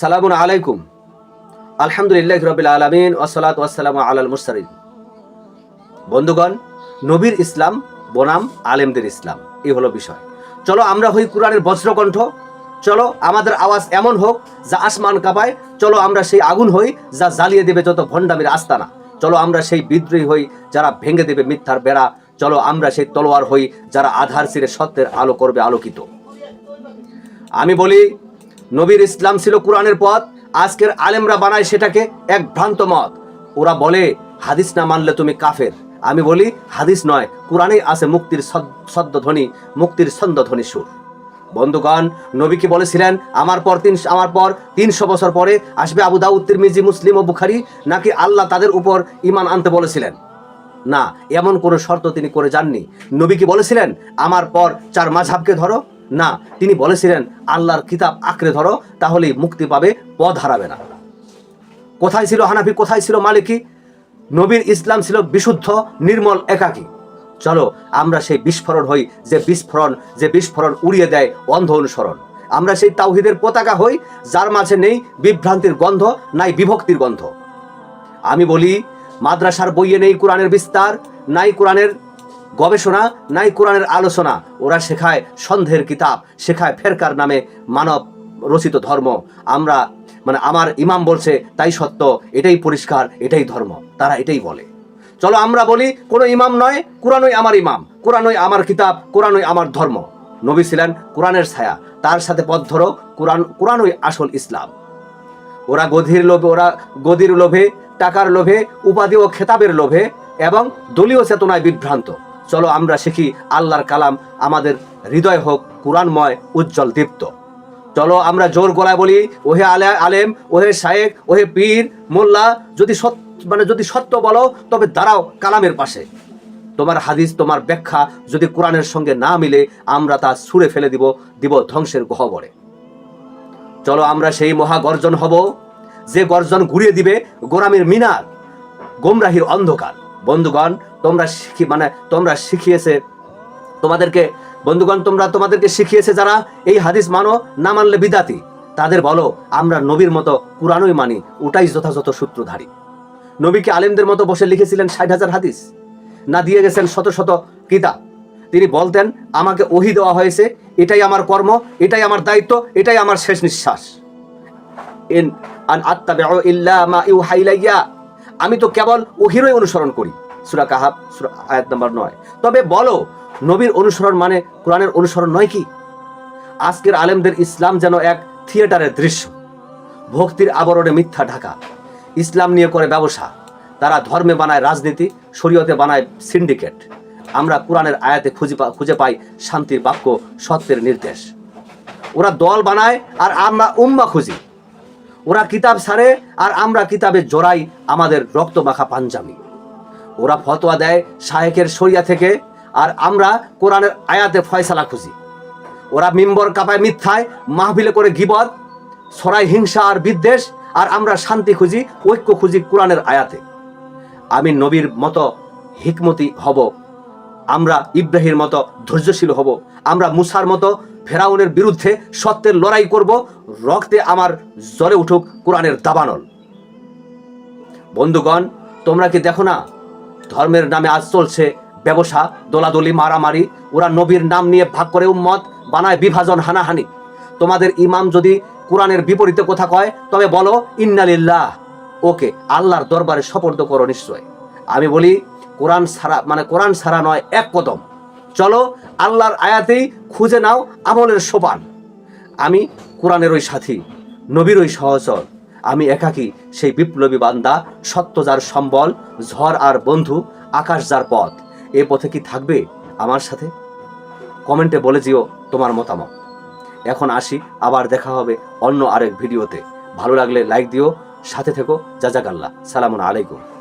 সালামুন আলাইকুম। আলহামদুলিল্লাহ রবিল আলমিন ওসলাত ওয়াসালাম আলাল মুরসালিন। বন্ধুগণ, নবীর ইসলাম বনাম আলেমদের ইসলাম এই হলো বিষয়। চলো আমরা হই কোরআনের বজ্রকণ্ঠ, চলো আমাদের আওয়াজ এমন হোক যা আসমান কাঁপায়, চলো আমরা সেই আগুন হই যা জ্বালিয়ে দেবে যত ভণ্ডামির আস্তানা। চলো আমরা সেই বিদ্রোহী হই যারা ভেঙে দেবে মিথ্যার বেড়া। চলো আমরা সেই তলোয়ার হই যারা আধার সিরে সত্যের আলো করবে আলোকিত। আমি বলি নবীর ইসলাম ছিল কোরআনের পথ, আজকের আলেমরা বানায় সেটাকে এক ভ্রান্ত মত। ওরা বলে, হাদিস না মানলে তুমি কাফের। আমি বলি, হাদিস নয়, কোরআনেই আছে মুক্তির সদ- সদ্যধ্বনি মুক্তির ছন্দধ্বনি সুর। বন্ধুগণ, নবী কি বলেছিলেন, আমার পর তিন আমার পর তিনশো বছর পরে আসবে আবু দাউদ, তিরমিজি, মুসলিম ও বুখারি, নাকি আল্লাহ তাদের উপর ইমান আনতে বলেছিলেন? না, এমন কোনো শর্ত তিনি করে যাননি। নবী কি বলেছিলেন, আমার পর চার মাঝহাবকে ধরো না, তিনি বলেছিলেন, আল্লাহর কিতাব আঁকড়ে ধরো, তাহলেই মুক্তি পাবে, পথ হারাবে না। কোথায় ছিল হানাফি? কোথায় ছিল মালিকি? নবীর ইসলাম ছিল বিশুদ্ধ, নির্মল, একাকী। চলো, আমরা সেই বিস্ফোরণ হই, যে বিস্ফোরণ যে বিস্ফোরণ উড়িয়ে দেয় অন্ধ অনুসরণ। আমরা সেই তাওহিদের পতাকা হই, যার মাঝে নেই বিভ্রান্তির গন্ধ, নাই বিভক্তির গন্ধ। আমি বলি, মাদ্রাসার বইয়ে নেই কোরআনের বিস্তার, নাই কোরআনের গবেষণা নাই কোরআনের আলোচনা। ওরা শেখায় সন্দেহের কিতাব, শেখায় ফেরকার নামে মানব রচিত ধর্ম। আমরা মানে আমার ইমাম বলছে, তাই সত্য, এটাই পরিষ্কার, এটাই ধর্ম। তারা এটাই বলে। চলো আমরা বলি, কোনো ইমাম নয়, কোরআনই আমার ইমাম, কোরআনই আমার কিতাব, কোরআনই আমার ধর্ম। নবী ছিলেন কোরআনের ছায়া, তার সাথে পথ ধরো, কোরআন, কোরআনই আসল ইসলাম। ওরা গধির লোভে, ওরা গদির লোভে, টাকার লোভে, উপাধি ও খেতাবের লোভে, এবং দলীয় চেতনায় বিভ্রান্ত। চলো আমরা শিখি আল্লাহর কালাম, আমাদের হৃদয় হোক কোরআনময়, উজ্জ্বল, দীপ্ত। চলো আমরা জোর গলায় বলি, ওহে আলে, আলেম, ওহে শায়েক ওহে পীর, মোল্লা, যদি সত্য মানে যদি সত্য বলো, তবে দাঁড়াও কালামের পাশে। তোমার হাদিস, তোমার ব্যাখ্যা যদি কোরআনের সঙ্গে না মিলে, আমরা তা ছুঁড়ে ফেলে দিব দিব ধ্বংসের গহ্বরে। চলো আমরা সেই মহা গর্জন হব, যে গর্জন ঘুরিয়ে দিবে গোরামের মিনার, গোমরাহির অন্ধকার। বন্ধুগণ, তোমরা শিখি মানে তোমরা শিখিয়েছে, তোমাদেরকে, বন্ধুগণ, তোমরা তোমাদেরকে শিখিয়েছে যারা এই হাদিস মানো, না মানলে বিদাতি। তাদের বলো, আমরা নবীর মতো কোরআনই মানি, ওটাই যথাযথ সূত্রধারী। নবীকে আলেমদের মতো বসে লিখেছিলেন ষাট হাজার হাদিস, না দিয়ে গেছেন শত শত কিতাব তিনি বলতেন, আমাকে ওহি দেওয়া হয়েছে, এটাই আমার কর্ম, এটাই আমার দায়িত্ব, এটাই আমার শেষ নিঃশ্বাস। ইন, আন ইল্লা মা ইউহা ইলাইয়া আমি তো কেবল ওহিরই অনুসরণ করি। সুরা কাহাব সূরা আয়াত নম্বর নয়। তবে বলো, নবীর অনুসরণ মানে কোরআনের অনুসরণ নয় কি? আজকের আলেমদের ইসলাম যেন এক থিয়েটারের দৃশ্য। ভক্তির আবরণে মিথ্যা ঢাকা। ইসলাম নিয়ে করে ব্যবসা। তারা ধর্মে বানায় রাজনীতি, শরীয়তে বানায় সিন্ডিকেট। আমরা কোরআনের আয়াতে খুঁজে খুঁজে পাই শান্তির বাক্য, সত্যের নির্দেশ। ওরা দল বানায় আর আমরা উম্মা খুঁজি। ওরা কিতাব সারে আর আমরা কিতাবে জোড়াই আমাদের রক্ত মাখা পাঞ্জাবি। ওরা ফতোয়া দেয় শায়েকের শরিয়া থেকে আর আমরা কোরআনের আয়াতে ফয়সালা খুঁজি। ওরা মিম্বর কাপায় মিথ্যায় মাহবিলে করে গিবদ ছড়াই হিংসা আর বিদ্বেষ আর আমরা শান্তি খুঁজি, ঐক্য খুঁজি কোরআনের আয়াতে। আমি নবীর মতো হিকমতি হব, আমরা ইব্রাহির মতো ধৈর্যশীল হব, আমরা মুসার মতো ফেরাউনের বিরুদ্ধে সত্যের লড়াই করব, রক্তে আমার জ্বরে উঠুক কোরআনের দাবানল। বন্ধুগণ, তোমরা কি দেখো না, ধর্মের নামে আজ চলছে ব্যবসা, দোলাদলি, মারামারি, ওরা নবীর নাম নিয়ে ভাগ করে উম্মত বানায় বিভাজন হানাহানি। তোমাদের ইমাম যদি কোরআনের বিপরীতে কথা কয়, তবে বলো, ইন্নালিল্লাহ। ওকে, আল্লাহর দরবারে সপর্দ করো নিশ্চয়। আমি বলি, কোরআন ছাড়া মানে কোরআন ছাড়া নয়, এক কদম। চলো আল্লাহর আয়াতেই খুঁজে নাও আমলের সোপান। আমি কোরআনের ওই সাথী, নবীর ওই সহচর। আমি একাকী সেই বিপ্লবী বান্দা, সত্য যার সম্বল, ঝড় আর বন্ধু, আকাশ যার পথ। এ পথে কি থাকবে আমার সাথে? কমেন্টে বলে যেও তোমার মতামত। এখন আসি, আবার দেখা হবে অন্য আরেক ভিডিওতে। ভালো লাগলে লাইক দিও, সাথে থেকো, জাজাকাল্লাহ। সালামুন আলাইকুম।